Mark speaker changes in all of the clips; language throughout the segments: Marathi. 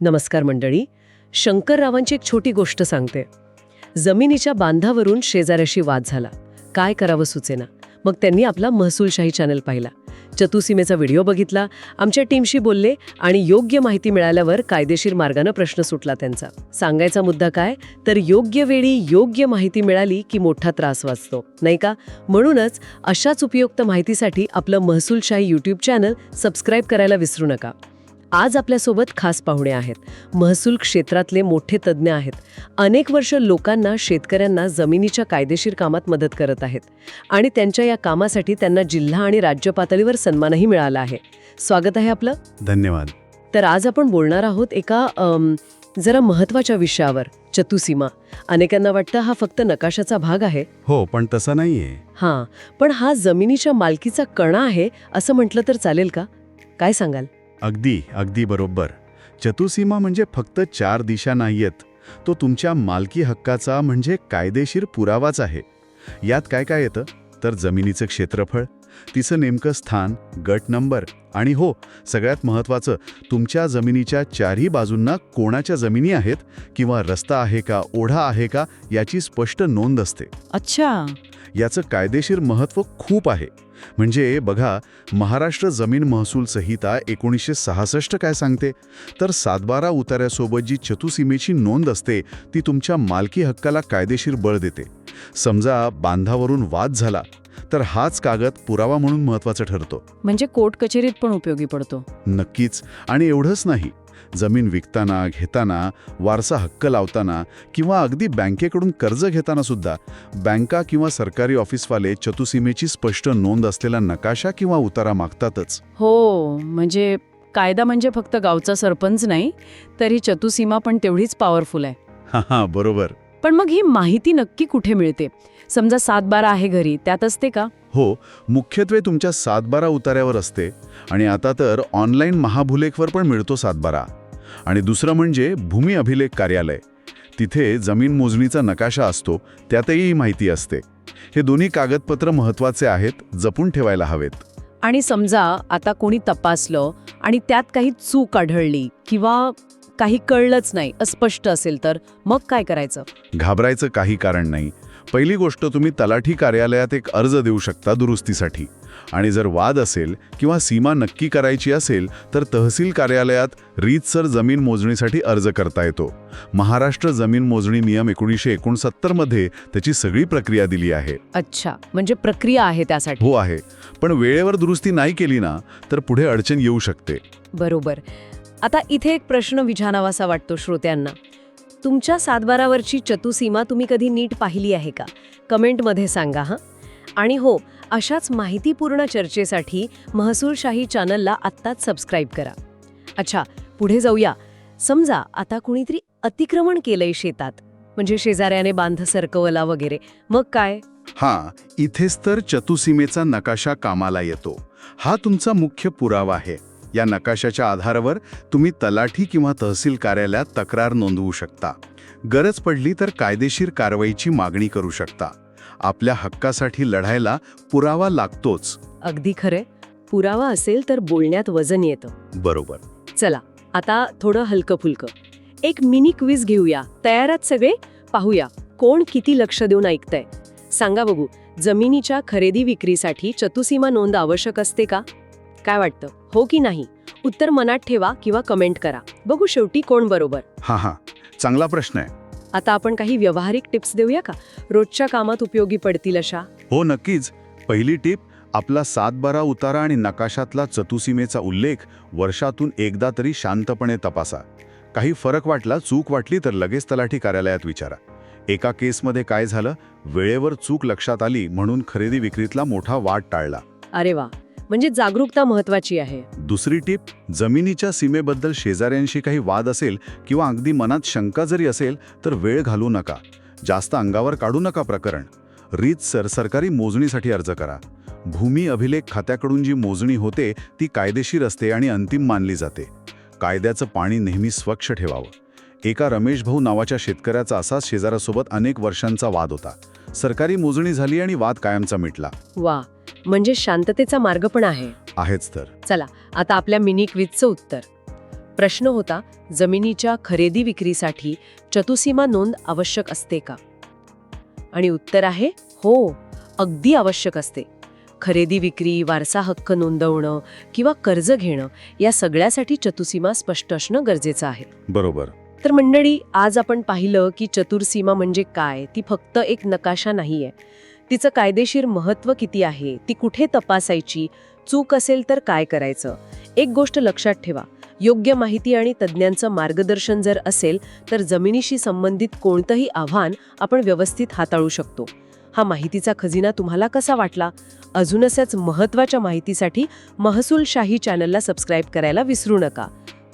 Speaker 1: नमस्कार मंडळी. शंकररावांची एक छोटी गोष्ट सांगते. जमिनीच्या बांधावरून शेजाऱ्याशी वाद झाला. काय करावं सुचेना. मग त्यांनी आपला महसूलशाही चॅनल पाहिला. चतुसीमेचा व्हिडिओ बघितला आमच्या टीमशी बोलले आणि योग्य माहिती मिळाल्यावर कायदेशीर मार्गानं प्रश्न सुटला त्यांचा. सांगायचा मुद्दा काय? तर योग्य वेळी योग्य माहिती मिळाली की मोठा त्रास वाचतो. नाही का? म्हणूनच अशाच उपयुक्त माहितीसाठी आपलं महसूलशाही यूट्यूब चॅनल सबस्क्राईब करायला विसरू नका. आज आपल्यासोबत खास पाहुणे आहेत. महसूल क्षेत्रातले मोठे तज्ज्ञ आहेत. अनेक वर्ष लोकांना शेतकऱ्यांना जमिनीच्या कायदेशीर कामात मदत करत आहेत. आणि त्यांच्या या कामासाठी त्यांना जिल्हा आणि राज्य पातळीवर सन्मानही मिळाला आहे. स्वागत आहे आपलं.
Speaker 2: धन्यवाद.
Speaker 1: तर आज आपण बोलणार आहोत एका अम, जरा महत्त्वाच्या विषयावर चतुसीमा. अनेकांना वाटतं हा फक्त नकाशाचा भाग आहे.
Speaker 2: हो पण तसं नाहीये.
Speaker 1: हां पण हा जमिनीच्या मालकीचा कणा आहे असं म्हटलं तर चालेल का? काय सांगाल?
Speaker 2: अगदी अगदी बरोबर. चतुसीमा म्हणजे फक्त चार दिशा नाहीयेत. तो तुमच्या मालकी हक्काचा म्हणजे कायदेशीर पुरावाच आहे. यात काय काय येतं? तर जमिनीचं क्षेत्रफळ तिचं नेमकं स्थान गट नंबर आणि हो सगळ्यात महत्त्वाचं तुमच्या जमिनीच्या चारही बाजूंना कोणाच्या जमिनी आहेत किंवा रस्ता आहे का ओढा आहे का याची स्पष्ट नोंद असते.
Speaker 3: अच्छा.
Speaker 2: याचं कायदेशीर महत्त्व खूप आहे. म्हणजे बघा महाराष्ट्र जमीन महसूल संहिता एकोणीसशे सहासष्ट काय सांगते? तर सातबारा उतार्यासोबत जी चतुसीमेची नोंद असते ती तुमच्या मालकी हक्काला कायदेशीर बळ देते. समजा बांधावरून वाद झाला तर हाच कागद पुरावा म्हणून महत्त्वाचा ठरतो.
Speaker 3: म्हणजे कोर्ट कचेरीत पण उपयोगी पडतो.
Speaker 2: नक्कीच. आणि एवढंच नाही जमीन विकताना घेताना वारसा हक्क लावताना किंवा अगदी बँकेकडून कर्ज घेताना सुद्धा बँका किंवा सरकारी ऑफिसवाले चतुसीमेची स्पष्ट नोंद असलेला नकाशा किंवा उतारा मागतातच.
Speaker 3: हो म्हणजे कायदा म्हणजे फक्त गावचा सरपंच नाही तर ही चतुसीमा पण तेवढीच पॉवरफुल आहे.
Speaker 2: हा हा बरोबर.
Speaker 3: पण मग ही माहिती नक्की कुठे मिळते? समजा सातबारा आहे घरी त्यात असते का?
Speaker 2: हो मुख्यत्वे तुमच्या सातबारा उतार्यावर असते आणि आता तर ऑनलाईन महाभूलेखवर पण मिळतो सातबारा. आणि दुसरं म्हणजे भूमी अभिलेख कार्यालय. तिथे जमीन मोजणीचा नकाशा असतो त्यातही माहिती असते. हे दोन्ही कागदपत्र महत्त्वाचे आहेत जपून ठेवायला हवेत.
Speaker 3: आणि समजा आता कोणी तपासलं आणि त्यात काही चूक आढळली किंवा काही कळलंच नाही अस्पष्ट असेल तर. मग काय करायचं?
Speaker 2: घाबरायचं काही कारण नाही. पहिली गोष्ट तुम्ही तलाठी कार्यालयात एक अर्ज देऊ शकता दुरुस्तीसाठी. आणि जर वाद असेल किंवा सीमा नक्की करायची असेल तर तहसील कार्यालयात रीतसर जमीन मोजणीसाठी अर्ज करता येतो. महाराष्ट्र जमीन मोजणी नियम एकोणीसशे एकोणसत्तरमध्ये त्याची सगळी प्रक्रिया दिली आहे.
Speaker 3: अच्छा म्हणजे प्रक्रिया आहे त्यासाठी.
Speaker 2: हो आहे. पण वेळेवर दुरुस्ती नाही केली ना तर पुढे अडचण येऊ शकते.
Speaker 1: बरोबर. आता इथे एक प्रश्न विचारावासा वाटतो श्रोत्यांना. तुमच्या सातबारावरची चतुसीमा तुम्ही कधी नीट पाहिली आहे का? कमेंटमध्ये सांगा हां. आणि हो अशाच माहितीपूर्ण चर्चेसाठी महसूलशाही चॅनलला आत्ताच सबस्क्राईब करा. अच्छा पुढे जाऊया. समजा आता कुणीतरी अतिक्रमण केलंय शेतात म्हणजे शेजाऱ्याने बांध सरकवला वगैरे. मग काय?
Speaker 2: हां इथेच तर चतुसीमेचा नकाशा कामाला येतो. हा तुमचा मुख्य पुरावा आहे. या नकाशाच्या आधारावर तुम्ही तलाठी किंवा तहसील कार्यालयात तक्रार नोंदवू शकता. गरज पडली तर कायदेशीर कारवाईची मागणी करू शकता. आपल्या हक्कासाठी लढायला पुरावा लागतोच.
Speaker 1: अगदी खरंय. पुरावा असेल तर बोलण्यात वजन येतं.
Speaker 2: बरोबर.
Speaker 1: चला आता थोडं हलकं फुलकं एक मिनी क्विज घेऊया. तयारात सगळे? पाहूया. कोण किती लक्ष देऊन ऐकतंय? सांगा बघू. जमिनीच्या खरेदी विक्रीसाठी चतुसीमा नोंद आवश्यक असते का? काय वाटतं? हो की नाही? उत्तर मनात ठेवा किंवा कमेंट करा. बघू शेवटी कोण बरोबर.
Speaker 2: हां हां. चांगला प्रश्न आहे.
Speaker 1: आता आपण काही व्यावहारिक टिप्स देऊया का? रोजच्या कामात उपयोगी पडतील अशा?
Speaker 2: हो नक्कीच. पहिली टीप आपला सातबारा उतारा आणि नकाशातला चतुसीमेचा उल्लेख वर्षातून एकदा तरी शांतपणे तपासा. काही फरक वाटला चूक वाटली तर लगेच तलाठी कार्यालयात विचारा. एका केसमध्ये काय झालं? वेळेवर चूक लक्षात आली म्हणून खरेदी विक्रीतला मोठा वाद टाळला.
Speaker 1: अरे वा! म्हणजे जागरूकता महत्वाची आहे.
Speaker 2: दुसरी टीप जमिनीच्या सीमेबद्दल शेजाऱ्यांशी काही वाद असेल किंवा अगदी मनात शंका जरी असेल तर वेळ घालू नका. जास्त अंगावर काढू नका प्रकरण. रीतसर सरकारी मोजणीसाठी अर्ज करा. भूमी अभिलेख खात्याकडून जी मोजणी होते ती कायदेशीर असते आणि अंतिम मानली जाते. कायद्याचं पाणी नेहमी स्वच्छ ठेवावं. एका रमेश भाऊ नावाच्या शेतकऱ्याचा असाच शेजाऱ्यासोबत अनेक वर्षांचा वाद होता. सरकारी मोजणी झाली आणि वाद कायमचा मिटला.
Speaker 1: वा म्हणजे शांततेचा मार्ग पण आहे.
Speaker 2: आहेच तर.
Speaker 1: चला आता आपल्या मिनी क्विजचं उत्तर. प्रश्न होता जमिनीच्या खरेदी विक्रीसाठी चतुसीमा नोंद आवश्यक असते का? आणि उत्तर आहे हो अगदी आवश्यक असते. खरेदी विक्री वारसा हक्क नोंदवणं किंवा कर्ज घेणं या सगळ्यासाठी चतुसीमा स्पष्ट असणं गरजेचं आहे.
Speaker 2: बरोबर.
Speaker 1: तर मंडळी आज आपण पाहिलं की चतुर्सीमा म्हणजे काय? ती फक्त एक नकाशा नाहीये. तिचं कायदेशीर महत्त्व किती आहे ती कुठे तपासायची चूक असेल तर काय करायचं? एक गोष्ट लक्षात ठेवा योग्य माहिती आणि तज्ज्ञांचं मार्गदर्शन जर असेल तर जमिनीशी संबंधित कोणतंही आव्हान आपण व्यवस्थित हाताळू शकतो. हा माहितीचा खजिना तुम्हाला कसा वाटला? अजून अशाच महत्त्वाच्या माहितीसाठी महसूलशाही चॅनलला सबस्क्राईब करायला विसरू नका.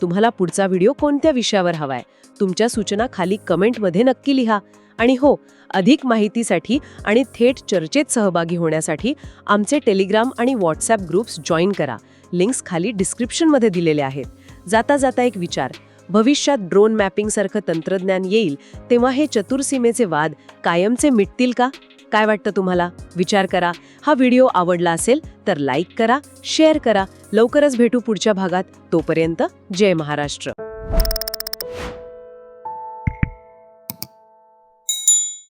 Speaker 1: तुम्हाला पुढचा व्हिडिओ कोणत्या विषयावर हवाय? तुमच्या सूचना खाली कमेंटमध्ये नक्की लिहा. आणि हो अधिक माहितीसाठी आणि थेट चर्चेत सहभागी होण्यासाठी आमचे टेलिग्राम आणि व्हॉट्सॲप ग्रुप्स जॉईन करा. लिंक्स खाली डिस्क्रिप्शनमध्ये दिलेले आहेत. जाता जाता एक विचार. भविष्यात ड्रोन मॅपिंगसारखं तंत्रज्ञान येईल तेव्हा हे चतुर्सीमेचे वाद कायमचे मिटतील का? काय वाटतं तुम्हाला? विचार करा. हा व्हिडिओ आवडला असेल तर लाईक करा शेअर करा. लवकरच भेटू पुढच्या भागात. तोपर्यंत जय महाराष्ट्र.